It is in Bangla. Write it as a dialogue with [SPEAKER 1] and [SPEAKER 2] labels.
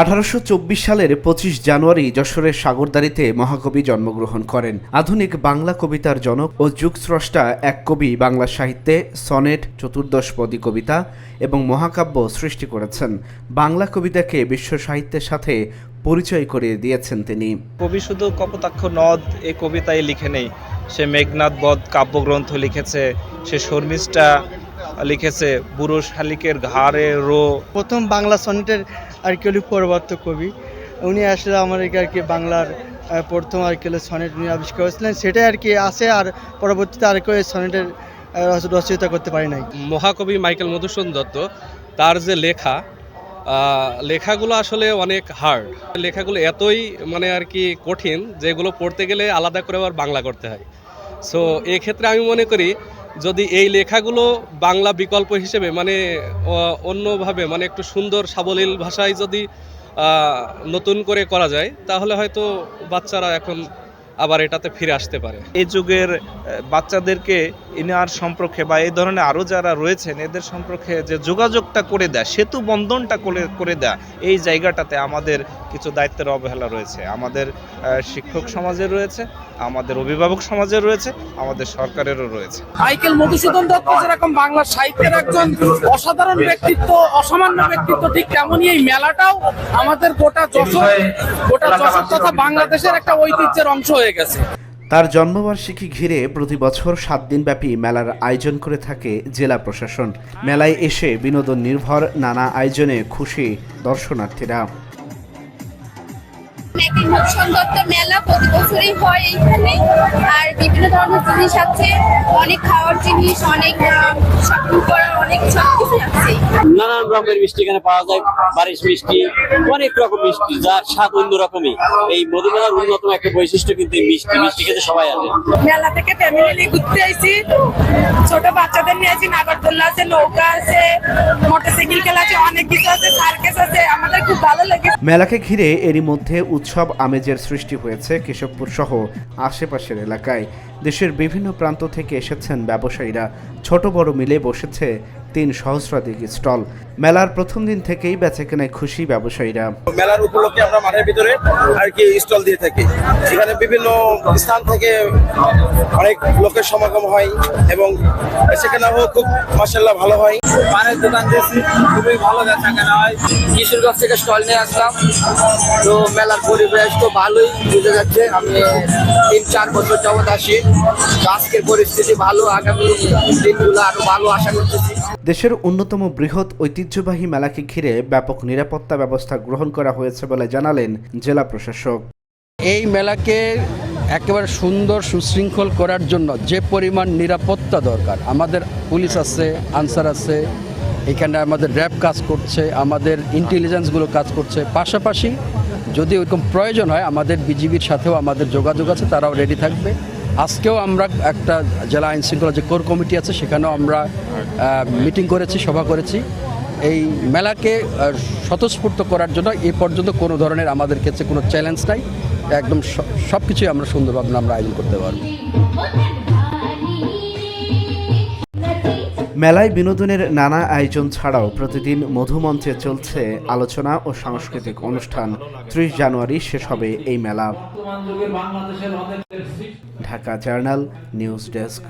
[SPEAKER 1] আঠারোশো চব্বিশ সালের পঁচিশ জানুয়ারি যশোরের সাগরদারিতে মহাকবি জন্মগ্রহণ করেন। আধুনিক বাংলা কবিতার জনক ও যুগস্রষ্টা এক কবি বাংলা সাহিত্যে সনেট চতুর্দশপদী কবিতা এবং মহাকাব্য সৃষ্টি করেছেন। বাংলা কবিতাকে বিশ্ব সাহিত্যের সাথে পরিচয় করিয়ে দিয়েছেন তিনি।
[SPEAKER 2] কবি শুধু কপোতাক্ষ নদ এ কবিতায় লিখে নেই, সে মেঘনাথ বধ কাব্যগ্রন্থ লিখেছে, সে শর্মিষ্ঠা লিখেছে বুড়ো শালিকের ঘাড়ে রো।
[SPEAKER 3] প্রথম বাংলা সনেটের আর কি হলো প্রবর্তক কবি। উনি আসলে আমাদেরকে আর কি বাংলার প্রথম আর কি হলো সনেট উনি আবিষ্কার করেছিলেন। সেটাই আর কি আছে আর পরবর্তীতে আর কেউ সনেটের রচয়িতা করতে পারি নাই।
[SPEAKER 4] মহাকবি মাইকেল মধুসূদন দত্ত তার যে লেখা লেখাগুলো আসলে অনেক হার্ড লেখাগুলো এতই মানে আর কি কঠিন যেগুলো পড়তে গেলে আলাদা করে আবার বাংলা করতে হয়। সো এক্ষেত্রে আমি মনে করি যদি এই লেখাগুলো বাংলা বিকল্প হিসেবে মানে অন্যভাবে মানে একটু সুন্দর সাবলীল ভাষায় যদি নতুন করে করা যায়, তাহলে হয়তো বাচ্চারা এখন আবার এটাতে ফিরে আসতে পারে।
[SPEAKER 2] এই যুগের বাচ্চাদেরকে ইনার সম্পর্কে বা এই ধরনের আরও যারা রয়েছেন, এদের সম্পর্কে যে যোগাযোগটা করে দেয়, সেতু বন্ধনটা করে করে দেয়, এই জায়গাটাতে আমাদের কিছু দায়িত্বের অবহেলা রয়েছে। আমাদের শিক্ষক সমাজের রয়েছে, আমাদের অভিভাবক সমাজের রয়েছে, আমাদের সরকারেরও রয়েছে।
[SPEAKER 5] মাইকেল মধুসূদন দত্ত যেরকম বাংলা সাহিত্যের একজন অসাধারণ ব্যক্তিত্ব, অসামান্য ব্যক্তিত্ব, ঠিক তেমনই এই মেলাটাও আমাদের গোটা যশোর গোটা যশোর তথা বাংলাদেশের একটা ঐতিহ্যের অংশ হয়ে গেছে।
[SPEAKER 1] তার জন্মবার্ষিকী ঘিরে প্রতি বছর সাত দিনব্যাপী মেলার আয়োজন করে থাকে জেলা প্রশাসন। মেলায় এসে বিনোদন নির্ভর, নানা আয়োজনে খুশি দর্শনার্থীরা।
[SPEAKER 6] একটি মধুসূদন দত্ত মেলা প্রতি বছরই হয় এইখানে। আর বিভিন্ন ধরনের জিনিস আছে। অনেক খাওয়ার জিনিস অনেক শপিং করার অনেক সব কিছু আছে।
[SPEAKER 7] নানান রকমের মিষ্টি এখানে পাওয়া যায়। বারিশ মিষ্টি অনেক রকম মিষ্টি যার স্বাদ অন্য রকমই। এই মধুমেলার অন্যতম একটা বৈশিষ্ট্য কিন্তু এই মিষ্টি মিষ্টি খেতে সবাই আসে
[SPEAKER 6] মেলা থেকে ফ্যামিলি নিয়ে ঘুরতে আইছি। ছোট বাচ্চাদের নিয়ে আইছি। নাগরদোল্লা আছে নৌকা আছে মোটরসাইকেল খেলা আছে অনেক কিছু আছে। আছে খুব ভালো লাগে।
[SPEAKER 1] মেলাকে ঘিরে এরই মধ্যে উৎসব আমেজের সৃষ্টি হয়েছে কেশবপুর সহ আশেপাশের এলাকায়। দেশের বিভিন্ন প্রান্ত থেকে এসেছেন ব্যবসায়ীরা। ছোট বড় মিলে বসেছে তিন সহস্রাধিক স্টল। মেলার প্রথম দিন থেকেই বেচাকেনায় খুশি ব্যবসায়ীরা।
[SPEAKER 8] মেলার উপলক্ষে আমরা মাঠের ভিতরে আর কি স্টল দিয়ে থাকি। এখানে বিভিন্ন স্থান থেকে অনেক লোকের সমাগম হয় এবং সেখানেও খুব মাসাল্লাহ ভালো হয়। পানের দোকান দিয়েছি খুবই ভালো বেচা কেনা হয়।
[SPEAKER 9] কিশোরগঞ্জ থেকে স্টল নিয়ে আসলাম। তো মেলার পরিবেশ তো ভালোই বুঝে যাচ্ছে। আমি তিন চার বছর যাবৎ আসি আজকের পরিস্থিতি ভালো আগামী দিনগুলো আরও ভালো আশা করতেছি।
[SPEAKER 1] দেশের অন্যতম বৃহৎ ঐতিহ্যবাহী মেলাকে ঘিরে ব্যাপক নিরাপত্তা ব্যবস্থা গ্রহণ করা হয়েছে বলে জানালেন জেলা প্রশাসক।
[SPEAKER 10] এই মেলাকে একেবারে সুন্দর সুশৃঙ্খল করার জন্য যে পরিমাণ নিরাপত্তা দরকার। আমাদের পুলিশ আছে, আনসার আছে, এখানে আমাদের র্যাব কাজ করছে, আমাদের ইন্টেলিজেন্সগুলো কাজ করছে। পাশাপাশি যদি ওইরকম প্রয়োজন হয়, আমাদের বিজিবির সাথেও আমাদের যোগাযোগ আছে, তারাও রেডি থাকবে। আজকেও আমরা একটা জেলা আইন শৃঙ্খলা যে কোর কমিটি আছে, সেখানেও আমরা মিটিং করেছি, সভা করেছি। এই মেলাকে স্বতঃস্ফূর্ত করার জন্য এ পর্যন্ত কোনো ধরনের আমাদের কাছে কোনো চ্যালেঞ্জ নাই। একদম সব কিছুই আমরা সুন্দরভাবে আমরা আয়োজন করতে পারব।
[SPEAKER 1] মেলায় বিনোদনের নানা আয়োজন ছাড়াও প্রতিদিন মধুমঞ্চে চলছে আলোচনা ও সাংস্কৃতিক অনুষ্ঠান। ত্রিশ জানুয়ারি শেষ হবে এই মেলা। Dhaka journal, news desk.